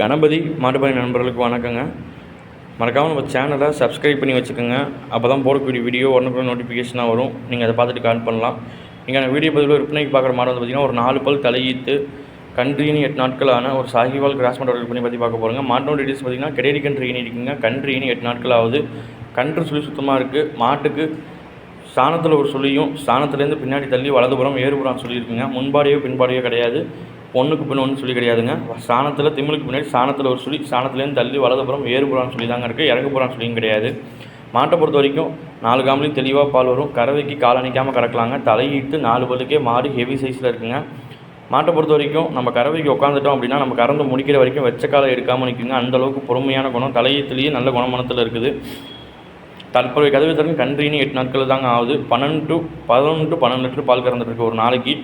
கணபதி மாட்டுப்பாணி நண்பர்களுக்கு வணக்கங்க. மறக்காமல் நம்ம சேனலை சப்ஸ்கிரைப் பண்ணி வச்சுக்கோங்க. அப்போ தான் போடக்கூடிய வீடியோ உடனுக்குள்ள நோட்டிஃபிகேஷனாக வரும். நீங்கள் அதை பார்த்துட்டு கால் பண்ணலாம். நீங்கள் வீடியோ பதிவில் விற்பனைக்கு பார்க்குற மாடு வந்து பார்த்திங்கன்னா ஒரு நாலு பல் தலையீத்து கன்றுயினி எட்டு நாட்களான ஒரு சாகிவால் கிராஸ் மாட்டோட பண்ணி பற்றி பார்க்க போகிறோங்க மாட்டோட டீட்டெயில்ஸ் பார்த்திங்கன்னா கெடேரி கன்று இனி இருக்குங்க. கன்று இனி எட்டு நாட்கள் ஆகுது கன்று சுழி சுத்தமாக இருக்குது மாட்டுக்கு சாணத்தில் ஒரு சுழியும் சாணத்துலேருந்து பின்னாடி தள்ளி வலதுபுறம் ஏறுபுறம் சொல்லியிருக்குங்க. முன்பாடியோ பின்பாடியோ கிடையாது. பொண்ணுக்கு பின் ஒன்று சொல்லி கிடையாதுங்க. சாணத்தில் திமிழுக்கு பின்னாடி சாணத்தில் ஒரு சுழி சாணத்துலேருந்து தள்ளி வலதுபுறம் ஏறுபுறான்னு சொல்லி தாங்க இருக்குது இறங்குபுறான்னு சொல்லியும் கிடையாது. மாட்டை பொறுத்த வரைக்கும் நாலு காம்பளையும் தெளிவாக பால் வரும். கறவைக்கு கால் அணிக்காமல் கறக்கலாங்க. தலையிட்டு நாலு பல்லுக்கே மாடு ஹெவி சைஸில் இருக்குங்க. மாட்டை பொறுத்த வரைக்கும் நம்ம கறவைக்கு உட்காந்துட்டோம் அப்படின்னா நம்ம கறந்து முடிக்கிற வரைக்கும் வெச்ச காலை எடுக்காமல் நிற்குங்க அந்தளவுக்கு பொறுமையான குணம். தலையத்துலேயே நல்ல குணமனத்தில் இருக்குது. தற்போதைய கதவு திறன் கன்றினி எட்டு நாட்கள் தாங்க ஆகுது. பன்னெண்டு டு பதினொன்று டு பன்னெண்டு லிட்டர் பால் கறந்துட்டு இருக்கு ஒரு நாளைக்கு.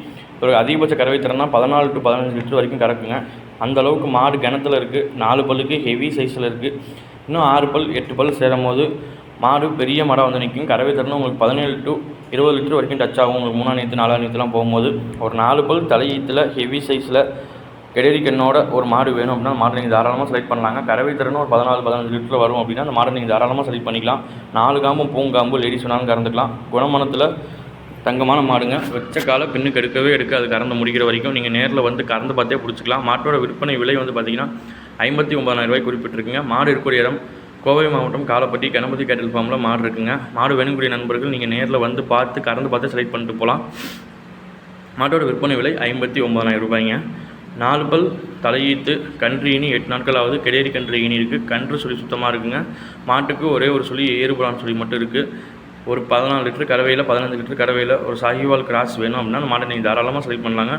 ஒரு அதிகபட்ச கறவை திறனா பதினாலு டு பதினஞ்சு லிட்டர் வரைக்கும் கறக்குங்க. அந்தளவுக்கு மாடு கிணத்துல இருக்குது நாலு பல்லுக்கு ஹெவி சைஸில் இருக்குது இன்னும் ஆறு பல் எட்டு பல் சேரும் போது மாடு பெரிய மாடாக வந்து நிற்கும் கறவை திறனும் உங்களுக்கு பதினேழு டு இருபது லிட்டர் வரைக்கும் டச் ஆகும். உங்களுக்கு மூணாம் நேற்று நாலாம் நேற்றுலாம் போகும்போது ஒரு நாலு பல் தலையீத்தில் ஹெவி சைஸில் கெடரி கண்ணோட ஒரு மாடு வேணும் அப்படின்னா மாடு நீங்கள் தாராளமாக செலக்ட் பண்ணலாங்க. கறவை திறனும் ஒரு பதினாலு பதினஞ்சு லிட்டர் வரும் அப்படின்னா அந்த மாடை நீங்கள் தாராளமாக செலக்ட் பண்ணிக்கலாம். நாலு காம்பும் பூங்காம்பு லேடிஸ் வேணாலும் கறந்துக்கலாம். குணமனத்தில் தங்கமான மாடுங்க. வெச்ச காலை பின்னுக்கு எடுக்கவே எடுக்காது. கறந்து முடிக்கிற வரைக்கும் நீங்கள் நேரில் வந்து கறந்து பார்த்தே பிடிச்சிக்கலாம். மாட்டோட விற்பனை விலை வந்து பார்த்தீங்கன்னா ஐம்பத்தி ஒம்பதாயிரம் ரூபாய் குறிப்பிட்டிருக்குங்க. மாடு இருக்கக்கூடிய இடம் கோவை மாவட்டம் காலப்பட்டி கணபதி கேட்டல் ஃபார்மில் மாடு இருக்குங்க. மாடு வேணுக்கூடிய நண்பர்கள் நீங்கள் நேரில் வந்து பார்த்து கறந்து பார்த்து செலக்ட் பண்ணிட்டு போகலாம். மாட்டோட விற்பனை விலை ஐம்பத்தி ஒம்பதாயிரம் ரூபாய்ங்க. நாலு பல் தலையீத்து கன்று இனி எட்டு நாட்களாவது ஆகுது கன்று இனி இருக்குது கன்று சொல்லி சுத்தமாக இருக்குங்க. மாட்டுக்கு ஒரே ஒரு சொல்லி ஏறுபடான்னு சொல்லி மட்டும் இருக்குது ஒரு பதினாலு லிட்டர் கடவையில் பதினஞ்சு லிட்டர் கடவையில் ஒரு சாகிவால் கிராஸ் வேணும் அப்படின்னா அந்த மாட்டை நீங்கள் தாராளமாக செலக்ட் பண்ணலாங்க.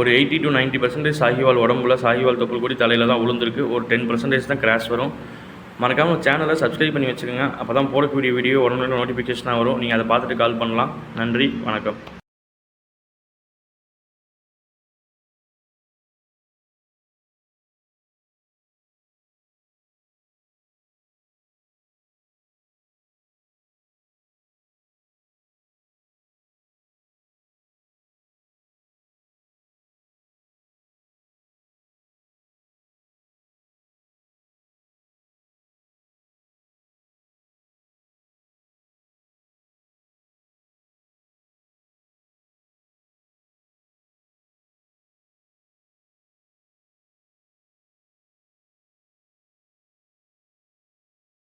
ஒரு எயிட்டி டு 90% பர்சன்டேஜ் சாகிவால் உடம்புல சாகிவால் தொப்புள் கூடி தலையில் தான் உளுந்துருக்கு. ஒரு டென் பர்சன்டேஜ் தான் கிராஷ் வரும். மறக்காமல் சேனலை சப்ஸ்கிரைப் பண்ணி வச்சுக்கோங்க. அப்போ தான் போடக்கூடிய வீடியோ உடனே நோட்டிஃபிகேஷனாக வரும். நீங்கள் அதை பார்த்துட்டு கால் பண்ணலாம். நன்றி வணக்கம்.